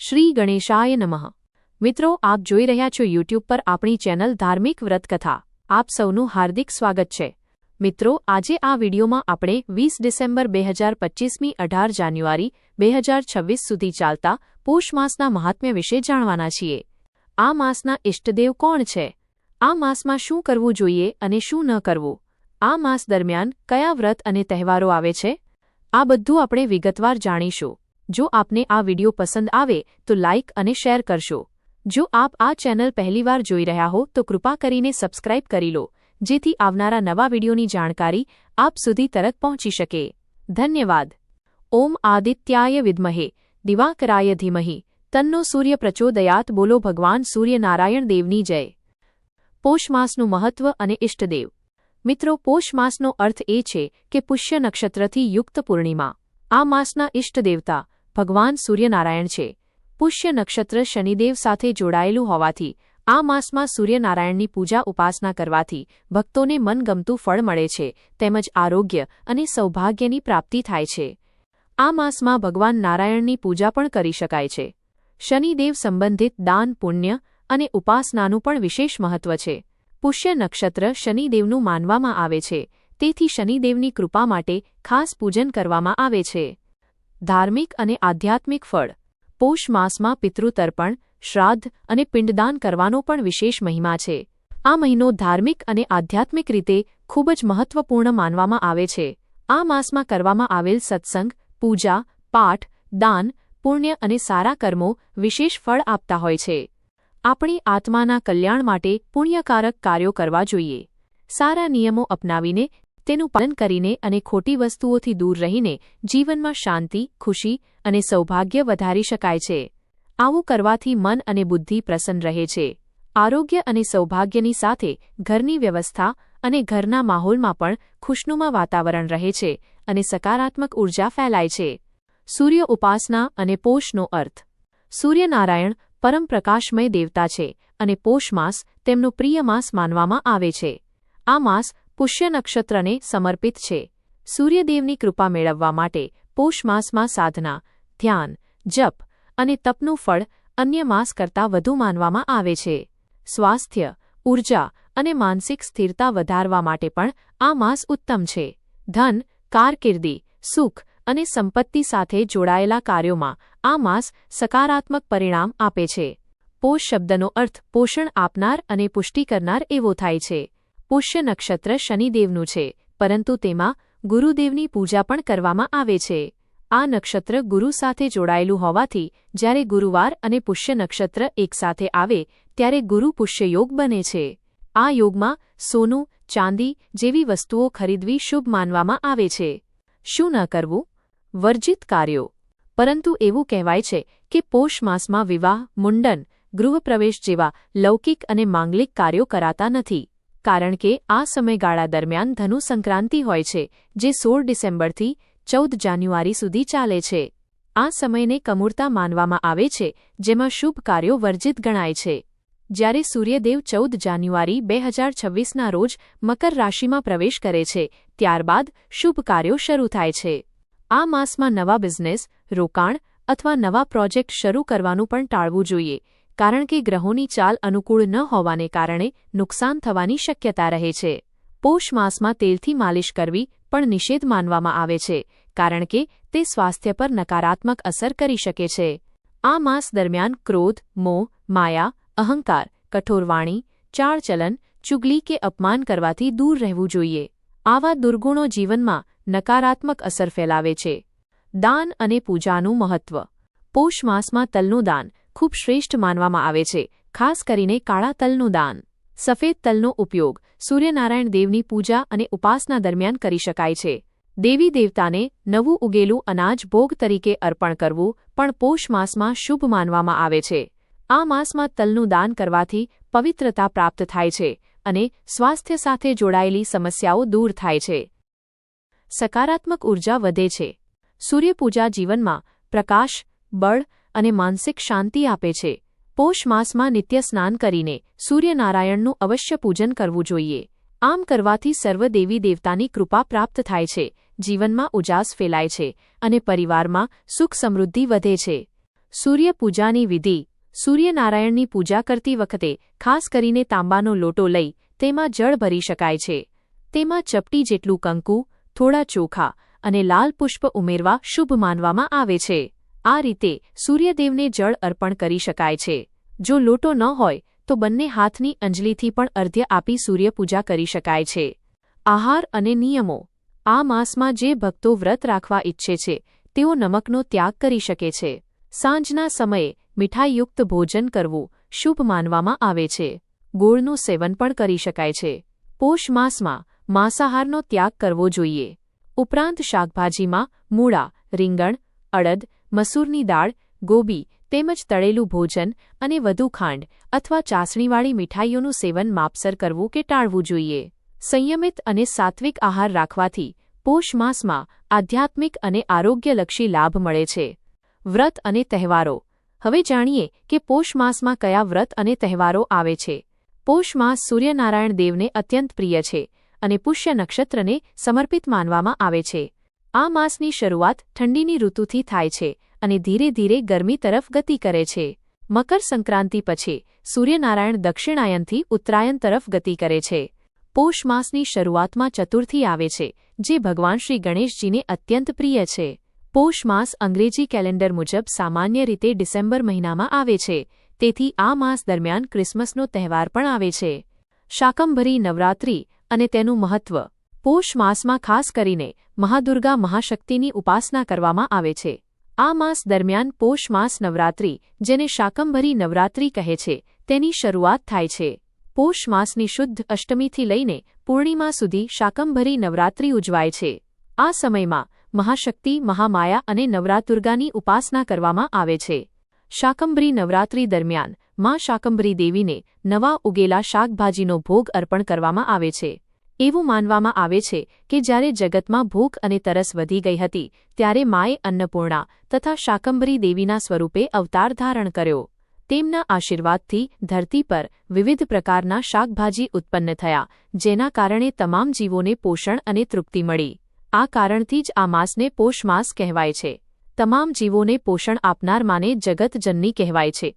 શ્રી ગણેશાય નમઃ. મિત્રો, આપ જોઈ રહ્યા છો યુટ્યુબ પર આપણી ચેનલ ધાર્મિક વ્રતકથા. આપ સૌનું હાર્દિક સ્વાગત છે. મિત્રો, આજે આ વિડીયોમાં આપણે વીસ ડિસેમ્બર બે હજાર પચ્ચીસમી અઢાર જાન્યુઆરી બે હજાર છવ્વીસ સુધી ચાલતા પોષ માસના મહાત્મ્ય વિશે જાણવાના છીએ. આ માસના ઇષ્ટદેવ કોણ છે? આ માસમાં શું કરવું જોઈએ અને શું ન કરવું? આ માસ દરમિયાન કયા વ્રત અને તહેવારો આવે છે? આ બધું આપણે વિગતવાર જાણીશું. જો આપને આ વિડિયો પસંદ આવે, તો લાઇક અને શેર કરશો. જો આપ આ ચેનલ પહેલીવાર જોઈ રહ્યા હો, તો કૃપા કરીને સબસ્ક્રાઇબ કરી લો, જેથી આવનારા નવા વિડિયોની જાણકારી આપ સુધી તરત પહોંચી શકે. ધન્યવાદ. ઓમ આદિત્યાય વિદ્મહે. દિવાકરાય ધીમહિ. તન્નો સૂર્ય પ્રચોદયાત. બોલો ભગવાન સૂર્યનારાયણ દેવની જય. પોષમાસનું મહત્વ અને ઇષ્ટદેવ. મિત્રો પોષમાસનો અર્થ એ છે કે પુષ્ય નક્ષત્રથી યુક્ત પૂર્ણિમા. આ માસના ઇષ્ટદેવતા ભગવાન સૂર્યનારાયણ છે. પુષ્ય નક્ષત્ર શનિદેવ સાથે જોડાયેલું હોવાથી, આ માસમાં સૂર્યનારાયણની પૂજા ઉપાસના કરવાથી ભક્તોને મનગમતું ફળ મળે છે, તેમજ આરોગ્ય અને સૌભાગ્યની પ્રાપ્તિ થાય છે. આ માસમાં ભગવાન નારાયણની પૂજા પણ કરી શકાય છે. શનિદેવ સંબંધિત દાન, પુણ્ય અને ઉપાસનાનું પણ વિશેષ મહત્વ છે. પુષ્ય નક્ષત્ર શનિદેવનું માનવામાં આવે છે, તેથી શનિદેવની કૃપા માટે ખાસ પૂજન કરવામાં આવે છે. ધાર્મિક અને આધ્યાત્મિક ફળ. પોષ માસમાં પિતૃતર્પણ, શ્રાદ્ધ અને પિંડદાન કરવાનો પણ વિશેષ મહિમા છે. આ મહિનો ધાર્મિક અને આધ્યાત્મિક રીતે ખૂબ જ મહત્વપૂર્ણ માનવામાં આવે છે. આ માસમાં કરવામાં આવેલ સત્સંગ, પૂજા, પાઠ, દાન, પુણ્ય અને સારા કર્મો વિશેષ ફળ આપતા હોય છે. આપણી આત્માના કલ્યાણ માટે પુણ્યકારક કાર્યો કરવા જોઈએ. સારા નિયમો અપનાવીને તેનું પાલન કરીને અને ખોટી વસ્તુઓથી દૂર રહીને જીવનમાં શાંતિ, ખુશી અને સૌભાગ્ય વધારી શકાય છે. આવું કરવાથી મન અને બુદ્ધિ પ્રસન્ન રહે છે. આરોગ્ય અને સૌભાગ્યની સાથે ઘરની વ્યવસ્થા અને ઘરના માહોલમાં પણ ખુશનુમા વાતાવરણ રહે છે અને સકારાત્મક ઊર્જા ફેલાય છે. સૂર્ય ઉપાસના અને પોષનો અર્થ. સૂર્યનારાયણ પરમ પ્રકાશમય દેવતા છે અને પોષ માસ તેમનો પ્રિય માસ માનવામાં આવે છે. આ માસ પુષ્ય નક્ષત્રને સમર્પિત છે. સૂર્યદેવની કૃપા મેળવવા માટે પોષ માસમાં સાધના, ધ્યાન, જપ અને તપનું ફળ અન્ય માસ કરતાં વધુ માનવામાં આવે છે. સ્વાસ્થ્ય ઊર્જા અને માનસિક સ્થિરતા વધારવા માટે પણ આ માસ ઉત્તમ છે. ધન, કારકિર્દી, સુખ અને સંપત્તિ સાથે જોડાયેલા કાર્યોમાં આ માસ સકારાત્મક પરિણામ આપે છે. પોષ શબ્દનો અર્થ પોષણ આપનાર અને પુષ્ટિ કરનાર એવો થાય છે. પુષ્ય નક્ષત્ર શનિદેવનું છે, પરંતુ તેમાં ગુરુદેવની પૂજા પણ કરવામાં આવે છે. આ નક્ષત્ર ગુરુ સાથે જોડાયેલું હોવાથી, જ્યારે ગુરુવાર અને પુષ્ય નક્ષત્ર એકસાથે આવે, ત્યારે ગુરુ પુષ્ય યોગ બને છે. આ યોગમાં સોનું, ચાંદી જેવી વસ્તુઓ ખરીદવી શુભ માનવામાં આવે છે. શું ન કરવું? વર્જિત કાર્યો. પરંતુ એવું કહેવાય છે કે પોષ માસમાં વિવાહ, મુંડન, ગૃહપ્રવેશ જેવા લૌકિક અને માંગલિક કાર્યો કરાતા નથી. કારણ કે આ સમયગાળા દરમિયાન ધનુ સંક્રાંતિ હોય છે, જે સોળ ડિસેમ્બરથી ચૌદ જાન્યુઆરી સુધી ચાલે છે. આ સમયને કમૂરતા માનવામાં આવે છે, જેમાં શુભ કાર્યો વર્જિત ગણાય છે. જ્યારે સૂર્યદેવ ચૌદ જાન્યુઆરી બે હજાર છવ્વીસના રોજ મકર રાશિમાં પ્રવેશ કરે છે, ત્યારબાદ શુભ કાર્યો શરૂ થાય છે. આ માસમાં નવા બિઝનેસ, રોકાણ અથવા નવા પ્રોજેક્ટ શરૂ કરવાનું પણ ટાળવું જોઈએ કારણ કે ગ્રહોની ચાલ અનુકૂળ ન હોવાને કારણે નુકસાન થવાની શક્યતા રહે છે. પોષ માસમાં તેલથી માલિશ કરવી પણ નિષેધ માનવામાં આવે છે, કારણ કે તે સ્વાસ્થ્ય પર નકારાત્મક અસર કરી શકે છે. આ માસ દરમિયાન ક્રોધ, મોહ, માયા, અહંકાર કઠોર વાણી ચાળચલન, ચુગલી કે અપમાન કરવાથી દૂર રહેવું જોઈએ. આવા દુર્ગુણો જીવનમાં નકારાત્મક અસર ફેલાવે છે. દાન અને પૂજાનું મહત્વ. પોષ માસમાં તલનું દાન ખૂબ શ્રેષ્ઠ માનવામાં આવે છે, ખાસ કરીને કાળા તલનું દાન. સફેદ તલનો ઉપયોગ સૂર્યનારાયણ દેવની પૂજા અને ઉપાસના દરમિયાન કરી શકાય છે. દેવી દેવતાને નવું ઉગેલું અનાજ ભોગ તરીકે અર્પણ કરવું પણ પોષ માસમાં શુભ માનવામાં આવે છે. આ માસમાં તલનું દાન કરવાથી પવિત્રતા પ્રાપ્ત થાય છે અને સ્વાસ્થ્ય સાથે જોડાયેલી સમસ્યાઓ દૂર થાય છે. સકારાત્મક ઊર્જા વધે છે. સૂર્યપૂજા જીવનમાં પ્રકાશ, બળ અને માનસિક શાંતિ આપે છે. પોષ માસમાં નિત્ય સ્નાન કરીને સૂર્યનારાયણનું અવશ્ય પૂજન કરવું જોઈએ. આમ કરવાથી સર્વ દેવી દેવતાની કૃપા પ્રાપ્ત થાય છે. જીવનમાં ઉજાસ ફેલાય છે અને પરિવારમાં સુખ સમૃદ્ધિ વધે છે. સૂર્યપૂજાની વિધિ. સૂર્યનારાયણની પૂજા કરતી વખતે ખાસ કરીને તાંબાનો લોટો લઈ તેમાં જળ ભરી શકાય છે. તેમાં ચપટી જેટલું કંકુ, થોડા ચોખા અને લાલ પુષ્પ ઉમેરવા શુભ માનવામાં આવે છે. આ રીતે સૂર્યદેવને જળ અર્પણ કરી શકાય છે. જો લોટો ન હોય, તો બંને હાથની અંજલિથી પણ અર્ધ્ય આપી સૂર્યપૂજા કરી શકાય છે. આહાર અને નિયમો. આ માસમાં જે ભક્તો વ્રત રાખવા ઈચ્છે છે, તેઓ નમકનો ત્યાગ કરી શકે છે. સાંજના સમયે મીઠાઈયુક્ત ભોજન કરવું શુભ માનવામાં આવે છે. ગોળનું સેવન પણ કરી શકાય છે. પોષ માસમાં માંસાહારનો ત્યાગ કરવો જોઈએ. ઉપરાંત શાકભાજીમાં મૂળા, રીંગણ, અડદ મસૂરની દાળ, ગોબી, તેમજ તળેલું ભોજન અને વધુ ખાંડ અથવા ચાસણીવાળી મીઠાઈઓનું સેવન માપસર કરવું કે ટાળવું જોઈએ. સંયમિત અને સાત્વિક આહાર રાખવાથી પોષ માસમાં આધ્યાત્મિક અને આરોગ્યલક્ષી લાભ મળે છે. વ્રત અને તહેવારો. હવે જાણીએ કે પોષ માસમાં કયા વ્રત અને તહેવારો આવે છે. પોષ માસ સૂર્યનારાયણ દેવને અત્યંત પ્રિય છે અને પુષ્ય નક્ષત્રને સમર્પિત માનવામાં આવે છે. આ માસની શરૂઆત ઠંડીની ઋતુથી થાય છે અને ધીરે ધીરે ગરમી તરફ ગતિ કરે છે. મકર સંક્રાંતિ પછી સૂર્યનારાયણ દક્ષિણાયનથી ઉત્તરાયણ તરફ ગતિ કરે છે. પોષ માસની શરૂઆતમાં ચતુર્થી આવે છે, જે ભગવાન શ્રી ગણેશજીને અત્યંત પ્રિય છે. પોષ માસ અંગ્રેજી કેલેન્ડર મુજબ સામાન્ય રીતે ડિસેમ્બર મહિનામાં આવે છે, તેથી આ માસ દરમિયાન ક્રિસમસનો તહેવાર પણ આવે છે. શાકંભરી નવરાત્રિ અને તેનું મહત્વ પોષ માસમાં ખાસ કરીને મહાદુર્ગા મહાશક્તિની ઉપાસના કરવામાં આવે છે. આ માસ દરમિયાન પોષ માસ નવરાત્રિ, જેને શાકંભરી નવરાત્રિ કહે છે, તેની શરૂઆત થાય છે. પોષ માસની શુદ્ધ અષ્ટમીથી લઈને પૂર્ણિમા સુધી શાકંભરી નવરાત્રિ ઉજવાય છે. આ સમયમાં મહાશક્તિ, મહામાયા અને નવરાતુર્ગાની ઉપાસના કરવામાં આવે છે. શાકંભરી નવરાત્રિ દરમિયાનમાં શાકંભરી દેવીને નવા ઉગેલા શાકભાજીનો ભોગ અર્પણ કરવામાં આવે છે. એવું માનવામાં આવે છે કે જ્યારે જગતમાં ભૂખ અને તરસ વધી ગઈ હતી, ત્યારે માએ અન્નપૂર્ણા તથા શાકંભરી દેવીના સ્વરૂપે અવતાર ધારણ કર્યો. તેમના આશીર્વાદથી ધરતી પર વિવિધ પ્રકારના શાકભાજી ઉત્પન્ન થયા, જેના કારણે તમામ જીવોને પોષણ અને તૃપ્તિ મળી. આ કારણથી જ આ માસને પોષમાસ કહેવાય છે. તમામ જીવોને પોષણ આપનાર માને જગતજનની કહેવાય છે.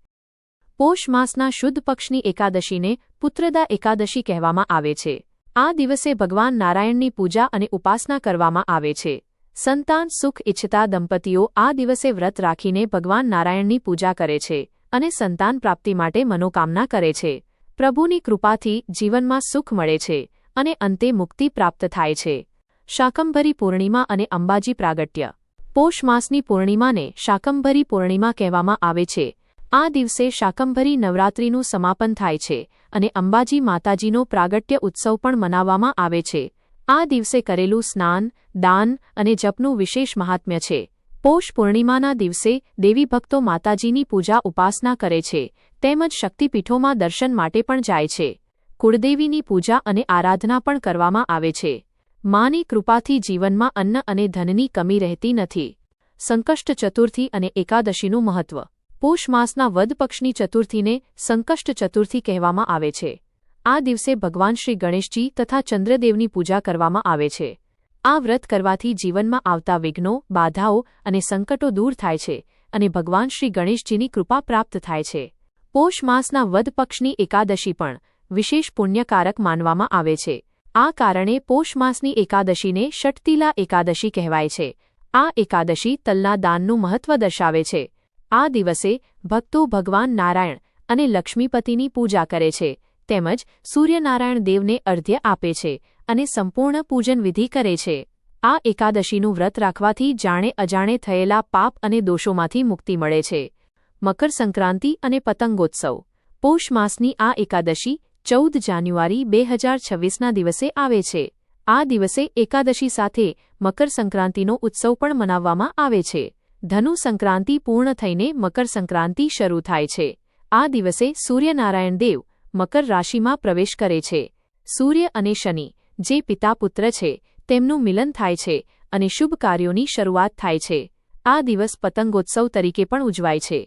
પોષ માસના શુદ્ધ પક્ષની એકાદશીને પુત્રદા એકાદશી કહેવામાં આવે છે. આ દિવસે ભગવાન નારાયણની પૂજા અને ઉપાસના કરવામાં આવે છે. સંતાન, સુખ ઇચ્છતા દંપતીઓ આ દિવસે વ્રત રાખીને ભગવાન નારાયણની પૂજા કરે છે અને સંતાન પ્રાપ્તિ માટે મનોકામના કરે છે. પ્રભુની કૃપાથી જીવનમાં સુખ મળે છે અને અંતે મુક્તિ પ્રાપ્ત થાય છે. શાકંભરી પૂર્ણિમા અને અંબાજી પ્રાગટ્ય. પોષ માસની પૂર્ણિમાને શાકંભરી પૂર્ણિમા કહેવામાં આવે છે. આ દિવસે શાકંભરી નવરાત્રિનું સમાપન થાય છે અને અંબાજી માતાજીનો પ્રાગટ્ય ઉત્સવ પણ મનાવવામાં આવે છે. આ દિવસે કરેલું સ્નાન, દાન અને જપનું વિશેષ મહાત્મ્ય છે. પોષ પૂર્ણિમાના દિવસે દેવી ભક્તો માતાજીની પૂજા ઉપાસના કરે છે, તેમજ શક્તિપીઠોમાં દર્શન માટે પણ જાય છે. કુળદેવીની પૂજા અને આરાધના પણ કરવામાં આવે છે. માની કૃપાથી જીવનમાં અન્ન અને ધનની કમી રહેતી નથી. સંકષ્ટ ચતુર્થી અને એકાદશીનું મહત્વ પોષ માસના વદ પક્ષની ચતુર્થીને સંકષ્ટ ચતુર્થી કહેવામાં આવે છે. આ દિવસે ભગવાન શ્રી ગણેશજી તથા ચંદ્રદેવની પૂજા કરવામાં આવે છે. આ વ્રત કરવાથી જીવનમાં આવતા વિઘ્નો, બાધાઓ અને સંકટો દૂર થાય છે અને ભગવાન શ્રી ગણેશજીની કૃપા પ્રાપ્ત થાય છે. પોષ માસના વદ પક્ષની એકાદશી પણ વિશેષ પુણ્યકારક માનવામાં આવે છે. આ કારણે પોષ માસની એકાદશીને ષટતીલા એકાદશી કહેવાય છે. આ એકાદશી તલના દાનનું મહત્વ દર્શાવે છે. આ દિવસે ભક્તો ભગવાન નારાયણ અને લક્ષ્મીપતિની પૂજા કરે છે, તેમજ સૂર્યનારાયણ દેવને અર્ધ્ય આપે છે અને સંપૂર્ણ પૂજન વિધિ કરે છે. આ એકાદશીનું વ્રત રાખવાથી જાણે અજાણે થયેલા પાપ અને દોષોમાંથી મુક્તિ મળે છે. મકર સંક્રાંતિ અને પતંગોત્સવ. પોષ માસની આ એકાદશી ચૌદ જાન્યુઆરી બે હજાર છવ્વીસના દિવસે આવે છે. આ દિવસે એકાદશી સાથે મકર સંક્રાંતિનો ઉત્સવ પણ મનાવવામાં આવે છે. ધનુ સંક્રાંતિ પૂર્ણ થઈને મકર સંક્રાંતિ શરૂ થાય છે. આ દિવસે સૂર્યનારાયણ દેવ મકર રાશિમાં પ્રવેશ કરે છે. સૂર્ય અને શનિ, જે પિતા પુત્ર છે, તેમનું મિલન થાય છે અને શુભ કાર્યોની શરૂઆત થાય છે. આ દિવસ પતંગોત્સવ તરીકે પણ ઉજવાય છે.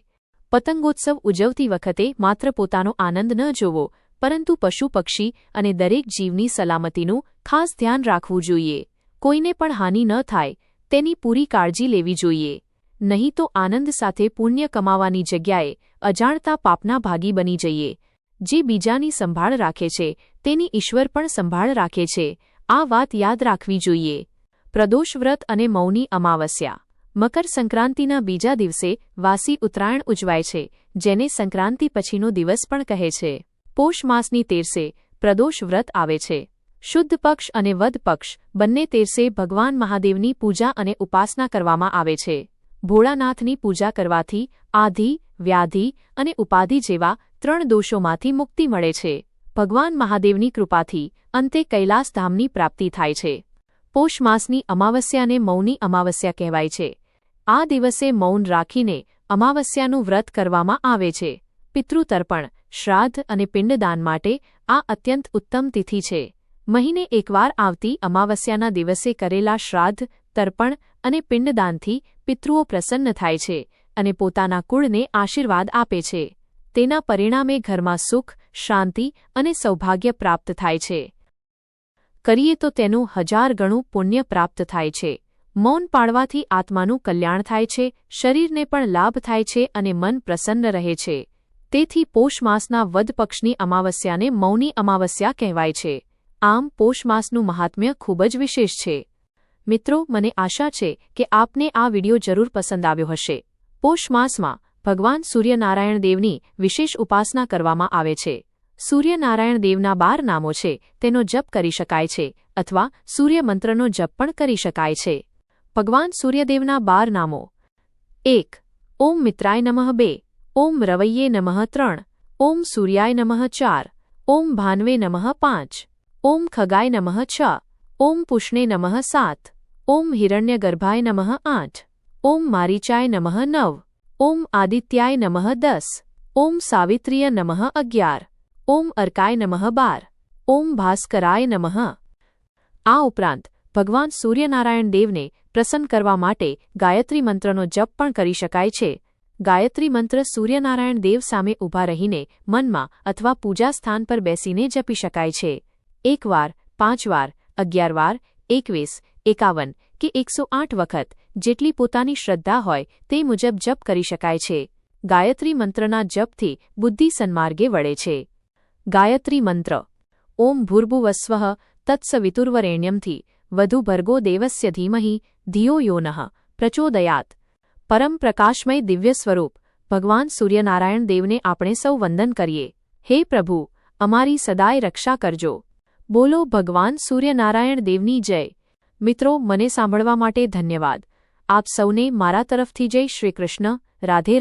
પતંગોત્સવ ઉજવતી વખતે માત્ર પોતાનો આનંદ ન જોવો, પરંતુ પશુ પક્ષી અને દરેક જીવની સલામતીનું ખાસ ધ્યાન રાખવું જોઈએ. કોઈને પણ હાનિ ન થાય, તેની પૂરી કાળજી લેવી જોઈએ. નહીં તો આનંદ સાથે પુણ્ય કમાવાની જગ્યાએ અજાણતા પાપના ભાગી બની જઈએ. જે બીજાની સંભાળ રાખે છે, તેની ઈશ્વર પણ સંભાળ રાખે છે. આ વાત યાદ રાખવી જોઈએ. પ્રદોષ વ્રત અને મૌની અમાવસ્યા. મકર સંક્રાંતિના બીજા દિવસે વાસી ઉત્તરાયણ ઉજવાય છે, જેને સંક્રાંતિ પછીનો દિવસ પણ કહે છે. પોષ માસની તેરસે પ્રદોષ વ્રત આવે છે. શુદ્ધ પક્ષ અને વદ પક્ષ બંને તેરસે ભગવાન મહાદેવની પૂજા અને ઉપાસના કરવામાં આવે છે. ભોળાનાથની પૂજા કરવાથી આધિ, વ્યાધિ અને ઉપાધિ જેવા ત્રણ દોષોમાંથી મુક્તિ મળે છે. ભગવાન મહાદેવની કૃપાથી અંતે કૈલાસધામની પ્રાપ્તિ થાય છે. પોષ માસની અમાવસ્યાને મૌની અમાવસ્યા કહેવાય છે. આ દિવસે મૌન રાખીને અમાવસ્યાનું વ્રત કરવામાં આવે છે. પિતૃતર્પણ, શ્રાદ્ધ અને પિંડદાન માટે આ અત્યંત ઉત્તમ તિથિ છે. મહિને એકવાર આવતી અમાવસ્યાના દિવસે કરેલા શ્રાદ્ધ, તર્પણ અને પિંડદાનથી પિતૃઓ પ્રસન્ન થાય છે અને પોતાના કુળને આશીર્વાદ આપે છે. તેના પરિણામે ઘરમાં સુખ, શાંતિ અને સૌભાગ્ય પ્રાપ્ત થાય છે. કરીએ તો તેનું હજાર ગણું પુણ્ય પ્રાપ્ત થાય છે. મૌન પાળવાથી આત્માનું કલ્યાણ થાય છે, શરીરને પણ લાભ થાય છે અને મન પ્રસન્ન રહે છે. તેથી પોષ માસના વદ પક્ષની અમાવસ્યાને મૌની અમાવસ્યા કહેવાય છે. આમ પોષ માસનું મહાત્મ્ય ખૂબ જ વિશેષ છે. મિત્રો, મને આશા છે કે આપને આ વિડિયો જરૂર પસંદ આવ્યો હશે. પોષ માસમાં ભગવાન સૂર્યનારાયણ દેવની વિશેષ ઉપાસના કરવામાં આવે છે. સૂર્યનારાયણ દેવના બાર નામો છે, તેનો જપ કરી શકાય છે, અથવા સૂર્યમંત્રનો જપ પણ કરી શકાય છે. ભગવાન સૂર્યદેવના બાર નામો. એક, ઓમ મિત્રાય નમઃ બે, ઓમ રવૈયે નમઃ ત્રણ, ઓમ સૂર્યાય નમઃ ચાર, ઓમ ભાનવે નમઃ પાંચ, ઓમ ખગાય નમઃ છ ઓમ પુષ્ણે નમઃ સાત. ઓમ હિરણ્યગર્ભાય નમઃ આઠ. ઓમ મારીચાય નમઃ નવ. ઓમ આદિત્યાય નમઃ દસ. ઓમ સાવિત્રીય નમઃ અગિયાર. ઓમ અર્કાય નમઃ બાર. ઓમ ભાસ્કરાય નમઃ. આ ઉપરાંત, ભગવાન સૂર્યનારાયણ દેવને પ્રસન્ન કરવા માટે ગાયત્રી મંત્રનો જપ પણ કરી શકાય છે. ગાયત્રી મંત્ર સૂર્યનારાયણ દેવ સામે ઊભા રહીને મનમાં અથવા પૂજા સ્થાન પર બેસીને જપી શકાય છે. એક વાર પાંચ વાર અગિયાર વાર, એકવીસ, એકાવન કે એકસો આઠ વખત જેટલી પોતાની શ્રદ્ધા હોય તે મુજબ જપ કરી શકાય છે. ગાયત્રી મંત્રના જપથી બુદ્ધિ સન્માર્ગે વળે છે. ગાયત્રી મંત્ર, ઓમ ભૂર્ભુવસ્વ તત્સવિતુર્વરેણ્યમથી વધુ ભર્ગો દેવસ્ય ધીમહી ધિયો યોનઃ પ્રચોદયાત. પરમ પ્રકાશમય દિવ્ય સ્વરૂપ, ભગવાન સૂર્યનારાયણ દેવને આપણે સૌ વંદન કરીએ. હે પ્રભુ, અમારી સદાય રક્ષા કરજો. બોલો, ભગવાન સૂર્યનારાયણ દેવની જય. મિત્રો, મને સાંભળવા માટે ધન્યવાદ. આપ સૌને મારા તરફથી જય શ્રીકૃષ્ણ રાધે